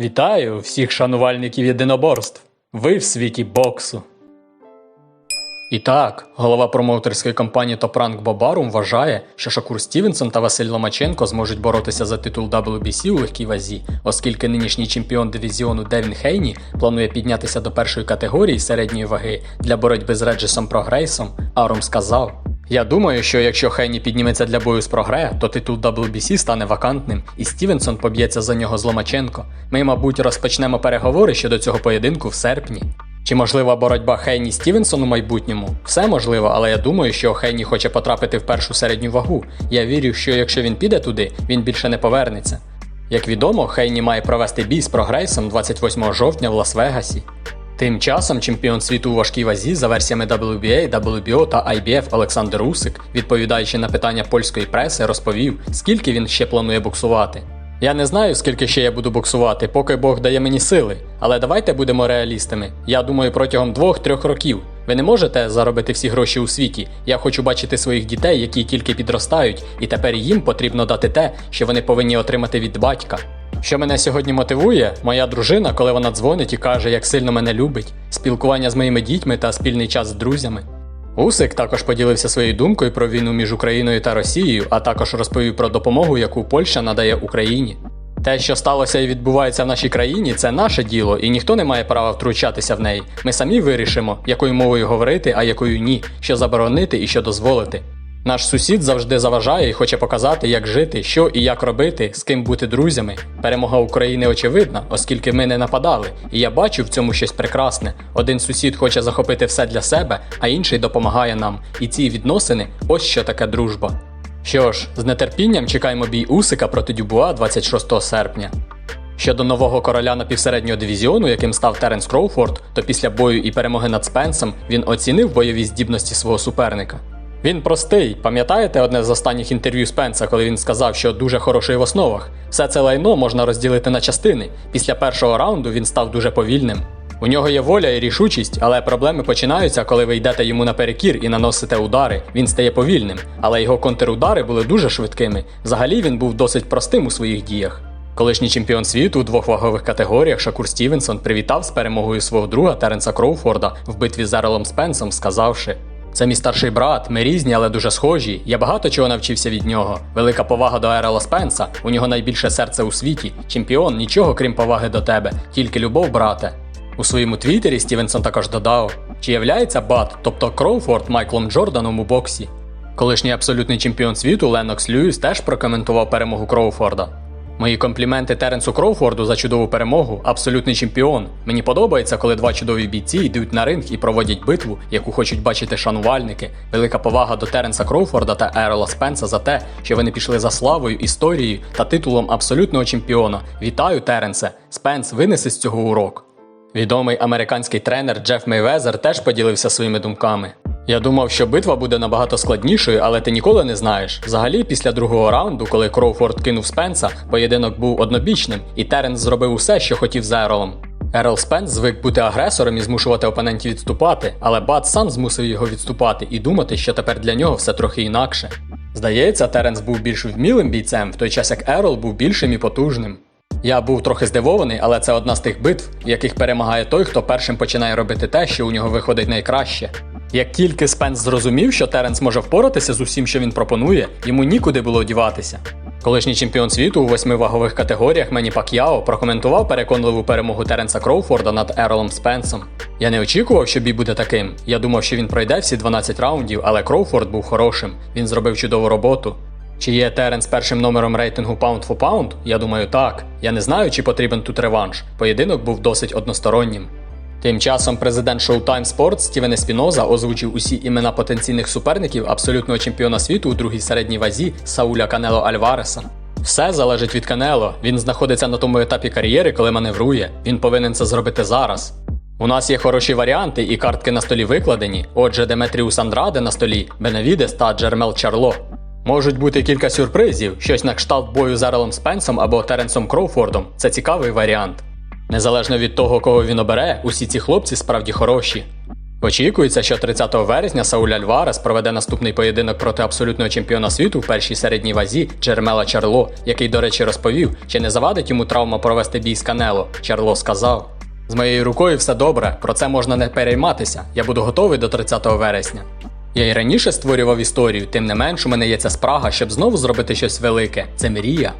Вітаю всіх шанувальників єдиноборств. Ви в світі боксу. І так, голова промоутерської компанії Rank Бобарум вважає, що Шакур Стівенсон та Василь Ломаченко зможуть боротися за титул WBC у легкій вазі, оскільки нинішній чемпіон дивізіону Девін Хейні планує піднятися до першої категорії середньої ваги для боротьби з Реджесом Прогрейсом. Арум сказав. Я думаю, що якщо Хейні підніметься для бою з прогре, то титул WBC стане вакантним, і Стівенсон поб'ється за нього з Ломаченко. Ми, мабуть, розпочнемо переговори щодо цього поєдинку в серпні. Чи можлива боротьба Хейні Стівенсон у майбутньому? Все можливо, але я думаю, що Хейні хоче потрапити в першу середню вагу. Я вірю, що якщо він піде туди, він більше не повернеться. Як відомо, Хейні має провести бій з прогрейсом 28 жовтня в Лас-Вегасі. Тим часом чемпіон світу у важкій вазі за версіями WBA, WBO та IBF Олександр Усик, відповідаючи на питання польської преси, розповів, скільки він ще планує боксувати. Я не знаю, скільки ще я буду боксувати, поки Бог дає мені сили. Але давайте будемо реалістами. Я думаю, протягом двох-трьох років. Ви не можете заробити всі гроші у світі. Я хочу бачити своїх дітей, які тільки підростають, і тепер їм потрібно дати те, що вони повинні отримати від батька. Що мене сьогодні мотивує, моя дружина, коли вона дзвонить і каже, як сильно мене любить, спілкування з моїми дітьми та спільний час з друзями. Усик також поділився своєю думкою про війну між Україною та Росією, а також розповів про допомогу, яку Польща надає Україні. Те, що сталося і відбувається в нашій країні, це наше діло, і ніхто не має права втручатися в неї. Ми самі вирішимо, якою мовою говорити, а якою ні, що заборонити і що дозволити. Наш сусід завжди заважає і хоче показати, як жити, що і як робити, з ким бути друзями. Перемога України очевидна, оскільки ми не нападали, і я бачу в цьому щось прекрасне. Один сусід хоче захопити все для себе, а інший допомагає нам. І ці відносини ось що таке дружба. Що ж, з нетерпінням чекаємо бій Усика проти Дюбуа 26 серпня. Щодо нового короля напівсереднього дивізіону, яким став Теренс Кроуфорд, то після бою і перемоги над Спенсом він оцінив бойові здібності свого суперника. Він простий, пам'ятаєте одне з останніх інтерв'ю Спенса, коли він сказав, що дуже хороший в основах. Все це лайно можна розділити на частини. Після першого раунду він став дуже повільним. У нього є воля і рішучість, але проблеми починаються, коли ви йдете йому наперекір і наносите удари. Він стає повільним, але його контрудари були дуже швидкими. Взагалі він був досить простим у своїх діях. Колишній чемпіон світу у двох вагових категоріях Шакур Стівенсон привітав з перемогою свого друга Теренса Кроуфорда в битві з Ерелом Спенсом, сказавши. Це мій старший брат, ми різні, але дуже схожі. Я багато чого навчився від нього. Велика повага до Ерела Спенса, у нього найбільше серце у світі. Чемпіон, нічого крім поваги до тебе, тільки любов, брате. У своєму твіттері Стівенсон також додав, чи являється Бат, тобто Кроуфорд Майклом Джорданом у боксі. Колишній абсолютний чемпіон світу Леннокс Льюіс теж прокоментував перемогу Кроуфорда. Мої компліменти Теренсу Кроуфорду за чудову перемогу, абсолютний чемпіон. Мені подобається, коли два чудові бійці йдуть на ринг і проводять битву, яку хочуть бачити шанувальники. Велика повага до Теренса Кроуфорда та Ерола Спенса за те, що вони пішли за славою, історією та титулом абсолютного чемпіона. Вітаю, Теренсе! Спенс винесе з цього урок. Відомий американський тренер Джеф Мейвезер теж поділився своїми думками. Я думав, що битва буде набагато складнішою, але ти ніколи не знаєш. Взагалі, після другого раунду, коли Кроуфорд кинув Спенса, поєдинок був однобічним, і Теренс зробив усе, що хотів з Еролом. Ерол Спенс звик бути агресором і змушувати опонентів відступати, але Бат сам змусив його відступати і думати, що тепер для нього все трохи інакше. Здається, Теренс був більш вмілим бійцем, в той час як Ерол був більшим і потужним. Я був трохи здивований, але це одна з тих битв, в яких перемагає той, хто першим починає робити те, що у нього виходить найкраще. Як тільки Спенс зрозумів, що Теренс може впоратися з усім, що він пропонує, йому нікуди було діватися. Колишній чемпіон світу у восьми вагових категоріях Мені Пак'яо прокоментував переконливу перемогу Теренса Кроуфорда над Еролом Спенсом. Я не очікував, що бій буде таким. Я думав, що він пройде всі 12 раундів, але Кроуфорд був хорошим. Він зробив чудову роботу. Чи є Теренс першим номером рейтингу Pound for Pound? Я думаю, так. Я не знаю, чи потрібен тут реванш. Поєдинок був досить одностороннім. Тим часом президент Showtime Sports Стівен Еспіноза озвучив усі імена потенційних суперників абсолютного чемпіона світу у другій середній вазі Сауля Канело Альвареса. Все залежить від Канело. Він знаходиться на тому етапі кар'єри, коли маневрує. Він повинен це зробити зараз. У нас є хороші варіанти, і картки на столі викладені. Отже, Деметріус Андраде на столі, Беневідес та Джермел Чарло. Можуть бути кілька сюрпризів, щось на кшталт бою з Ерелом Спенсом або Теренсом Кроуфордом. Це цікавий варіант. Незалежно від того, кого він обере, усі ці хлопці справді хороші. Очікується, що 30 вересня Сауль Альварес проведе наступний поєдинок проти абсолютного чемпіона світу в першій середній вазі Джермела Чарло, який, до речі, розповів, чи не завадить йому травма провести бій з Канело. Чарло сказав: З моєю рукою все добре, про це можна не перейматися. Я буду готовий до 30 вересня. Я й раніше створював історію, тим не менш у мене є ця спрага, щоб знову зробити щось велике. Це мрія.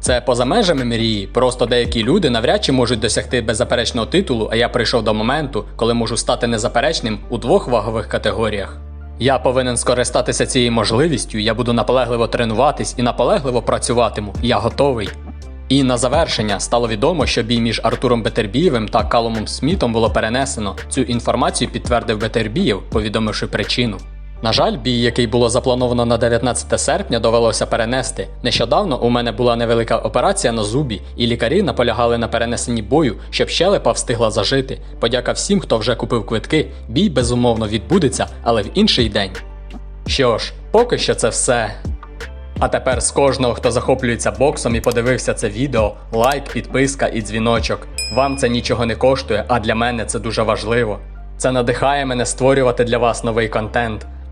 Це поза межами мрії, просто деякі люди навряд чи можуть досягти беззаперечного титулу, а я прийшов до моменту, коли можу стати незаперечним у двох вагових категоріях. Я повинен скористатися цією можливістю, я буду наполегливо тренуватись і наполегливо працюватиму. Я готовий. І на завершення стало відомо, що бій між Артуром Бетербієвим та Калумом Смітом було перенесено. Цю інформацію підтвердив Бетербієв, повідомивши причину. На жаль, бій, який було заплановано на 19 серпня, довелося перенести. Нещодавно у мене була невелика операція на зубі, і лікарі наполягали на перенесенні бою, щоб щелепа встигла зажити. Подяка всім, хто вже купив квитки. Бій безумовно відбудеться, але в інший день. Що ж, поки що це все. А тепер з кожного, хто захоплюється боксом і подивився це відео, лайк, підписка і дзвіночок. Вам це нічого не коштує, а для мене це дуже важливо. Це надихає мене створювати для вас новий контент.